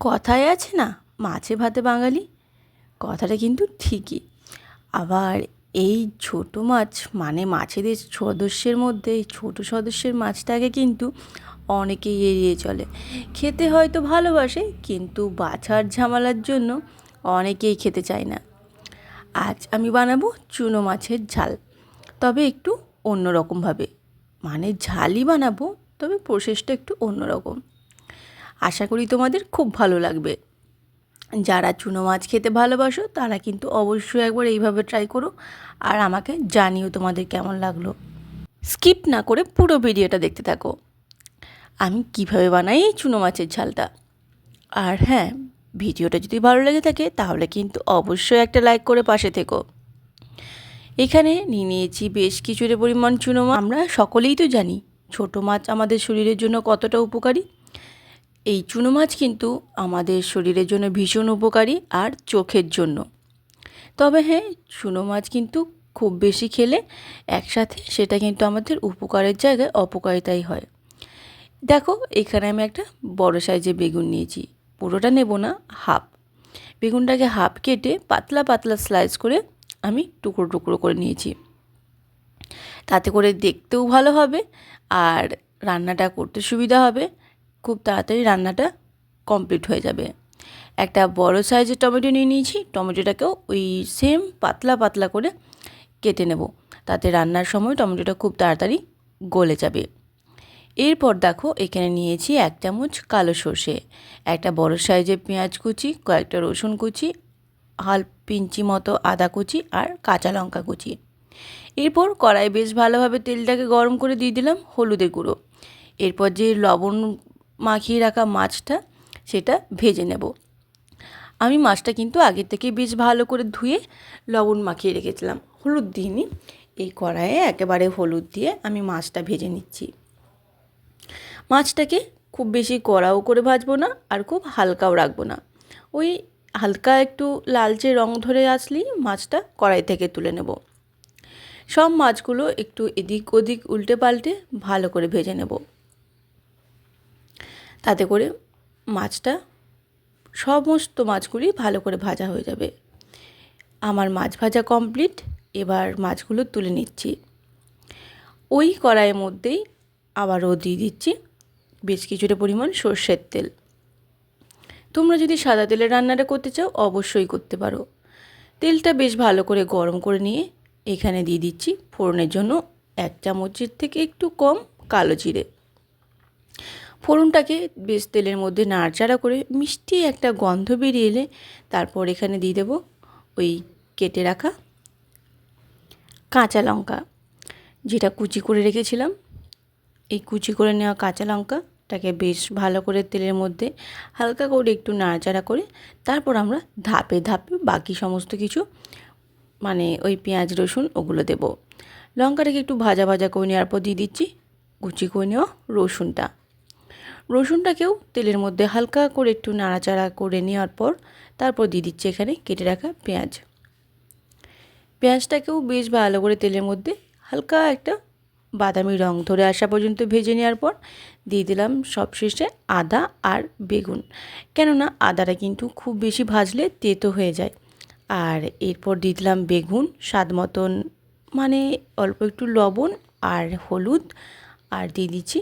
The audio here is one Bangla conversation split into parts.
কথায় আছে না, মাছে ভাতে বাঙালি? কথাটা কিন্তু ঠিকই। আবার এই ছোটো মাছ মানে মাছেদের সদস্যের মধ্যে, এই ছোটো সদস্যের মাছটাকে কিন্তু অনেকেই এড়িয়ে চলে। খেতে হয়তো ভালোবাসে, কিন্তু বাছার ঝামেলার জন্য অনেকেই খেতে চায় না। আজ আমি বানাবো চুনো মাছের ঝাল, তবে একটু অন্য রকমভাবে মানে ঝালই বানাবো, তবে প্রসেসটা একটু অন্যরকম। আশা করি তোমাদের খুব ভালো লাগবে। যারা চুনো মাছ খেতে ভালোবাসো, তারা কিন্তু অবশ্যই একবার এইভাবে ট্রাই করো। আর আমাকে জানিও তোমাদের কেমন লাগল। স্কিপ না করে পুরো ভিডিওটা দেখতে থাকো। আমি কীভাবে বানাই এই চুনো মাছের ঝালটা? আর হ্যাঁ ভিডিওটা যদি ভালো লেগে থাকে, তাহলে কিন্তু অবশ্যই একটা লাইক করে পাশে থেকো। এখানে নিয়ে নিয়েছি বেশ কিছুটা পরিমাণ চুনো মাছ। আমরা সকলেই তো জানি, ছোটো মাছ আমাদের শরীরের জন্য কতটা উপকারী। এই চুনো মাছ কিন্তু আমাদের শরীরের জন্য ভীষণ উপকারী আর চোখের জন্য। তবে হ্যাঁ চুনো মাছ কিন্তু খুব বেশি খেলে একসাথে সেটা কিন্তু আমাদের উপকারের জায়গায় অপকারিতাই হয়। দেখো, এখানে আমি একটা বড় সাইজের বেগুন নিয়েছি। পুরোটা নেব না, হাফ। বেগুনটাকে হাফ কেটে পাতলা পাতলা স্লাইস করে আমি টুকরো টুকরো করে নিয়েছি। তাতে করে দেখতেও ভালো হবে আর রান্নাটা করতে সুবিধা হবে। খুব তাড়াতাড়ি রান্নাটা কমপ্লিট হয়ে যাবে। একটা বড় সাইজের টমেটো নিয়ে নিয়েছি, টমেটোটাকেও ওই সেম পাতলা পাতলা করে কেটে নেব। তাতে রান্নার সময় টমেটোটা খুব তাড়াতাড়ি গলে যাবে। এরপর দেখো, এখানে নিয়েছি এক চামচ কালো সর্ষে, একটা বড় সাইজের পেঁয়াজ কুচি, কয়েকটা রসুন কুচি হাল পিঞ্চি মতো আদা কুচি আর কাঁচা লঙ্কা কুচি। এরপর কড়াই বেশ ভালোভাবে তেলটাকে গরম করে দিয়ে দিলাম হলুদের গুঁড়ো। এরপর যে লবণ মাখিয়ে রাখা মাছটা, সেটা ভেজে নেব। আমি মাছটা কিন্তু আগে থেকে বেশ ভালো করে ধুয়ে লবণ মাখিয়ে রেখেছিলাম। হলুদ দিইনি, এই কড়াইয়ে একেবারে হলুদ দিয়ে আমি মাছটা ভেজে নিচ্ছি। মাছটাকে খুব বেশি কড়াও করে ভাজবো না, আর খুব হালকাও রাখব না। ওই হালকা একটু লালচে রং ধরে আসলেই মাছটা কড়াই থেকে তুলে নেব। সব মাছগুলো একটু এদিক ওদিক উল্টে পাল্টে ভালো করে ভেজে নেব। তাতে করে মাছটা সমস্ত মাছগুলি ভালো করে ভাজা হয়ে যাবে। আমার মাছ ভাজা কমপ্লিট এবার মাছগুলো তুলে নিচ্ছি। ওই কড়াইয়ের মধ্যেই আবারও দিয়ে দিচ্ছি বেশ কিছুটা পরিমাণ সর্ষের তেল। তোমরা যদি সাদা তেলের রান্নাটা করতে চাও, অবশ্যই করতে পারো। তেলটা বেশ ভালো করে গরম করে নিয়ে এখানে দিয়ে দিচ্ছি ফোড়নের জন্য এক চামচের থেকে একটু কম কালো জিরে। ফোড়নটাকে বেশ তেলের মধ্যে নাড়চাড়া করে মিষ্টি একটা গন্ধ বেরিয়ে এলে তারপর এখানে দিয়ে দেবো ওই কেটে রাখা কাঁচা লঙ্কা, যেটা কুচি করে রেখেছিলাম। এই কুচি করে নেওয়া কাঁচা লঙ্কাটাকে বেশ ভালো করে তেলের মধ্যে হালকা করে একটু নাড়াচাড়া করে তারপর আমরা ধাপে ধাপে বাকি সমস্ত কিছু মানে ওই পেঁয়াজ, রসুন ওগুলো দেব। লঙ্কাটাকে একটু ভাজা ভাজা করে নেওয়ার পর দিয়ে দিচ্ছি, কুচি করে নেওয়া রসুনটা। রসুনটাকেও তেলের মধ্যে হালকা করে একটু নাড়াচাড়া করে নেওয়ার পর তারপর দিয়ে দিচ্ছি এখানে কেটে রাখা পেঁয়াজ। পেঁয়াজটাকেও বেশ ভালো করে তেলের মধ্যে হালকা একটা বাদামি রং ধরে আসা পর্যন্ত ভেজে নেওয়ার পর দিয়ে দিলাম সবশেষে আদা আর বেগুন। কেননা আদাটা কিন্তু খুব বেশি ভাজলে তেতো হয়ে যায়। আর এরপর দিয়ে দিলাম বেগুন, স্বাদ মতন মানে অল্প একটু লবণ আর হলুদ। আর দিয়ে দিচ্ছি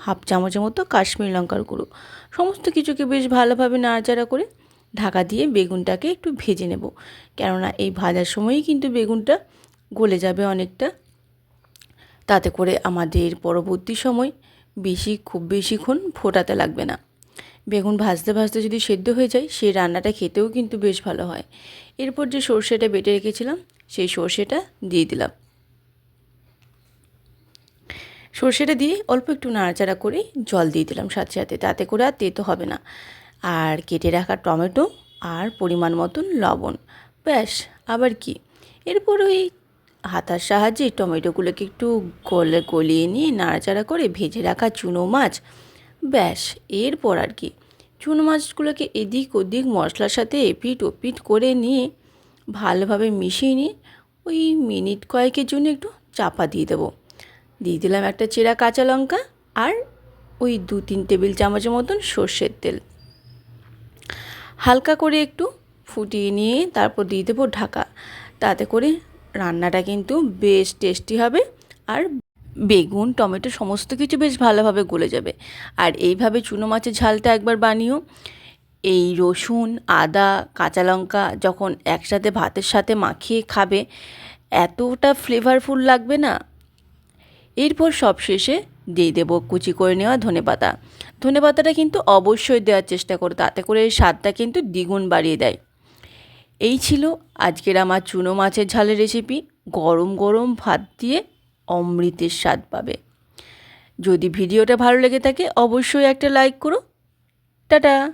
হাফ চামচের মতো কাশ্মীর লঙ্কার গুঁড়ো। সমস্ত কিছুকে বেশ ভালোভাবে নাড়াচাড়া করে ঢাকা দিয়ে বেগুনটাকে একটু ভেজে নেব। কেননা এই ভাজার সময়ই কিন্তু বেগুনটা গলে যাবে অনেকটা। তাতে করে আমাদের পরবর্তী সময় বেশি, খুব বেশিক্ষণ ফোটাতে লাগবে না। বেগুন ভাজতে ভাজতে যদি সেদ্ধ হয়ে যায়, সেই রান্নাটা খেতেও কিন্তু বেশ ভালো হয়। এরপর যে সর্ষেটা বেটে রেখেছিলাম, সেই সর্ষেটা দিয়ে দিলাম। সর্ষেটা দিয়ে অল্প একটু নাড়াচাড়া করে জল দিয়ে দিলাম সাথে সাথে। তাতে করে আর তেতো হবে না। আর কেটে রাখা টমেটো আর পরিমাণ মতন লবণ। ব্যাস, আবার কি? এরপর ওই হাতার সাহায্যে টমেটোগুলোকে একটু গলে গলিয়ে নিয়ে নাড়াচাড়া করে ভেজে রাখা চুনো মাছ। ব্যাস, এরপর আর কি? চুনো মাছগুলোকে এদিক ওদিক মশলার সাথে এপিট ওপিট করে নিয়ে ভালোভাবে মিশিয়ে নিয়ে ওই মিনিট কয়েকের জন্য একটু চাপা দিয়ে দেবো। দিয়ে দিলাম একটা চেরা কাঁচা লঙ্কা আর ওই দু তিন টেবিল চামচের মতন সর্ষের তেল। হালকা করে একটু ফুটিয়ে নিয়ে তারপর দিয়ে দেবো ঢাকা। তাতে করে রান্নাটা কিন্তু বেশ টেস্টি হবে আর বেগুন, টমেটো সমস্ত কিছু বেশ ভালোভাবে গলে যাবে। আর এইভাবে চুনো মাছের ঝালটা একবার বানিও। এই রসুন, আদা, কাঁচা লঙ্কা যখন একসাথে ভাতের সাথে মাখিয়ে খাবে, এতটা ফ্লেভারফুল লাগবে না। এরপর সবশেষে দিয়ে দেবো কুচি করে নেওয়া ধনেপাতা। ধনেপাতাটা কিন্তু অবশ্যই দেওয়ার চেষ্টা করো, তাতে করে এই স্বাদটা কিন্তু দ্বিগুণ বাড়িয়ে দেয়। এই ছিল আজকের আমার চুনো মাছের ঝালের রেসিপি গরম গরম ভাত দিয়ে অমৃতের স্বাদ পাবে। যদি ভিডিওটা ভালো লেগে থাকে, অবশ্যই একটা লাইক করো। টাটা!